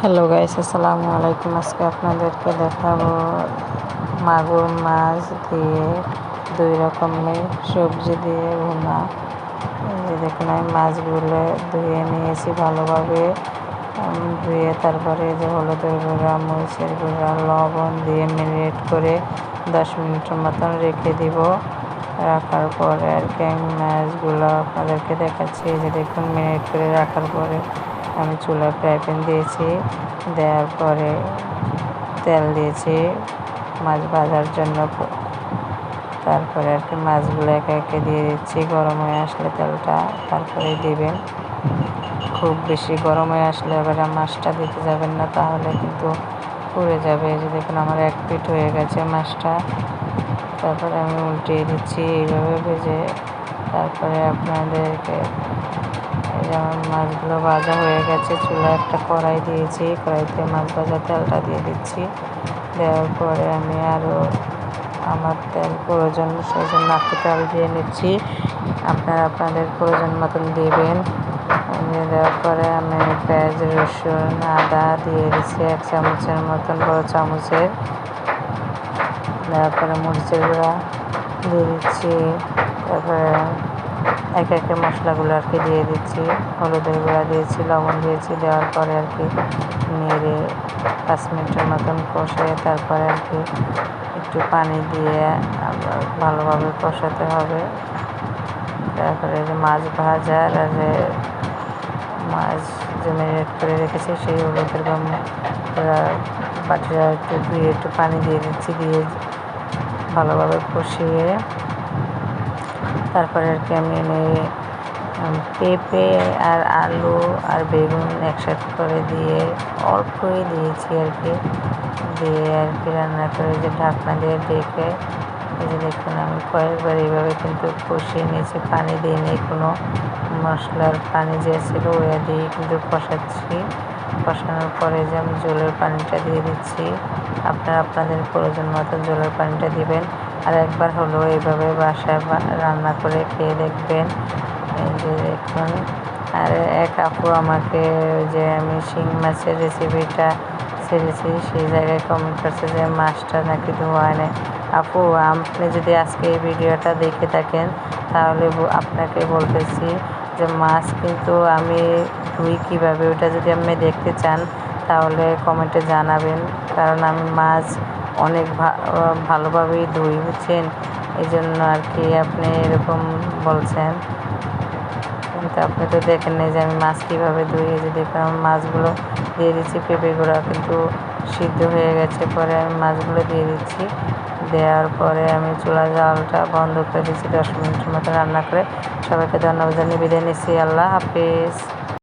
Hello guys আসসালামু আলাইকুম আজকে আপনাদেরকে দেখাবো মাগুর মাছ দিয়ে দুই রকমের সবজি দিয়ে ভুনা। যে দেখুন, আমি মাছগুলো ধুয়ে নিয়েছি ভালোভাবে। ধুয়ে তারপরে যে হলুদের গুঁড়া, মরিচের গুঁড়া, লবণ দিয়ে ম্যারিনেট করে দশ মিনিটের মতন রেখে দিব। রাখার পরে আর কি আমি মাছগুলো আপনাদেরকে দেখাচ্ছি। যে দেখুন ম্যারিনেট করে রাখার পরে আমি চুলা ফ্রাই প্যান দিয়েছি, দেওয়ার পরে তেল দিয়েছি মাছ ভাজার জন্য। তারপরে আর কি মাছগুলো একে একে দিয়ে দিচ্ছি, গরম হয়ে আসলে তেলটা তারপরে দিবেন। খুব বেশি গরম হয়ে আসলে এবারে মাছটা দিতে যাবেন না, তাহলে কিন্তু পুড়ে যাবে। যে দেখুন আমার এক পিঠ হয়ে গেছে মাছটা। তারপরে আমি উল্টিয়ে দিচ্ছি, এইভাবে ভেজে তারপরে আপনাদেরকে যেমন মাছগুলো ভাজা হয়ে গেছে চুলা একটা কড়াই দিয়েছি, কড়াইতে মাছ ভাজা তেলটা দিয়ে দিচ্ছি। দেওয়ার পরে আমি আরও আমার তেল, প্রয়োজন সেই জন্য একটু তেল দিয়ে নিচ্ছি। আপনারা আপনাদের প্রয়োজন মতন দেবেন। দেওয়ার পরে আমি পেঁয়াজ, রসুন, আদা দিয়ে দিচ্ছি এক চামচের মতন, বড় চামচের। দেওয়ার পরে মরিচের গুঁড়া দিয়ে দিচ্ছি। তারপরে এক একে মশলাগুলো আর কি দিয়ে দিচ্ছি। হলুদের গুঁড়া দিয়েছি, লবণ দিয়েছি, দেওয়ার পরে আর কি নেড়ে পাঁচ মিনিটের মতন কষে তারপরে আর কি একটু পানি দিয়ে আবার ভালোভাবে কষাতে হবে। তারপরে যে মাছ ভাজার আর যে মাছ যে ম্যারিনেট করে রেখেছি সেই হলুদের বাটিটা একটু ধুয়ে একটু পানি দিয়ে দিচ্ছি, দিয়ে ভালোভাবে কষিয়ে তারপরে আর কি আমি পেঁপে আর আলু আর বেগুন একসাথে করে দিয়ে অল্পই দিয়েছি আর কি। দিয়ে আর কি রান্না করে যে ঢাকনা দিয়ে ডেকে, এই যে দেখুন আমি কয়েকবার এইভাবে কিন্তু কষিয়ে নিয়েছি, পানি দিয়ে নিয়ে কোনো মশলার পানি যে ছিল ওয়া দিয়ে কিন্তু কষাচ্ছি। কষানোর পরে যে আমি জলের পানিটা দিয়ে দিচ্ছি, আপনারা আপনাদের প্রয়োজন মতো জলের পানিটা দিবেন। আর একবার হলো এইভাবে বাসায় রান্না করে খেয়ে দেখবেন। যে দেখুন। আর এক আপু আমাকে যে আমি শিং মাছের রেসিপিটা ছেড়েছি সেই জায়গায় কমেন্ট করছে যে, মাছটা নাকি ধোয়া নেই। আপু, আপনি যদি আজকে এই ভিডিওটা দেখে থাকেন, তাহলে আপনাকে বলতেছি যে, মাছ কিন্তু আমি ধুই কীভাবে ওটা যদি আপনি দেখতে চান, তাহলে কমেন্টে জানাবেন। কারণ আমি মাছ অনেক ভালোভাবেই ধুই, বুঝছেন? এই জন্য আর কি আপনি এরকম বলছেন। কিন্তু আপনি তো দেখেন নাই যে আমি মাছ কীভাবে এই যে দেখুন, আমি মাছগুলো দিয়ে দিচ্ছি পেঁপেগুলো, কিন্তু সিদ্ধ হয়ে গেছে। পরে আমি মাছগুলো দিয়ে দিচ্ছি। দেওয়ার পরে আমি চুলা জালটা বন্ধ করে দিচ্ছি দশ মিনিটের মতো রান্না করে। সবাইকে ধন্যবাদ জানিয়ে বিদায় নিচ্ছি। আল্লাহ হাফিজ।